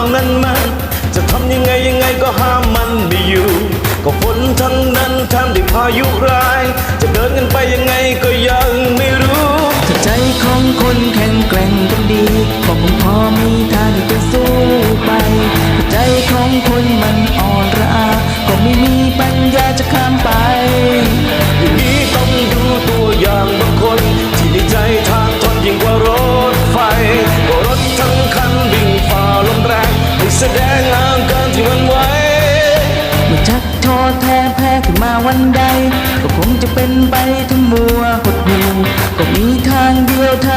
องนั้นมัน จะทำยังไงยังไงก็หา วันใด ก็คงจะเป็นไปทั้งมัวหดหูก็มีทางเดียวถ้า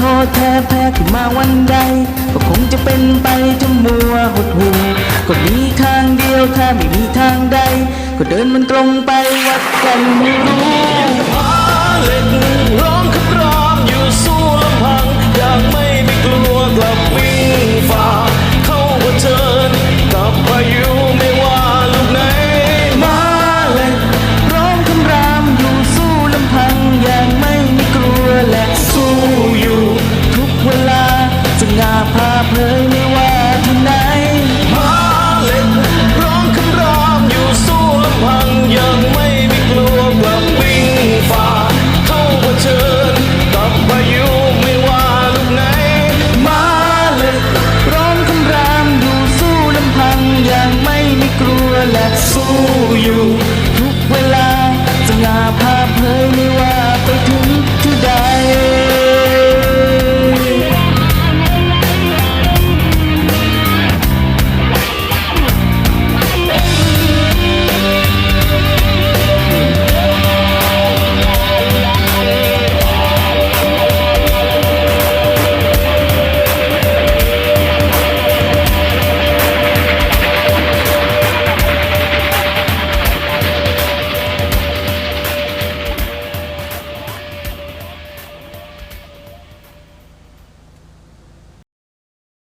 ท้อแท้แพ้ขึ้นมาวันใด ก็คงจะเป็นไปจนมัวหดหูก็มีทางเดียวถ้าไม่มีทางใด ก็เดินมันตรงไปวัดกันไม่รู้ ภาพเผยไม่ว่าไปถึงที่ใด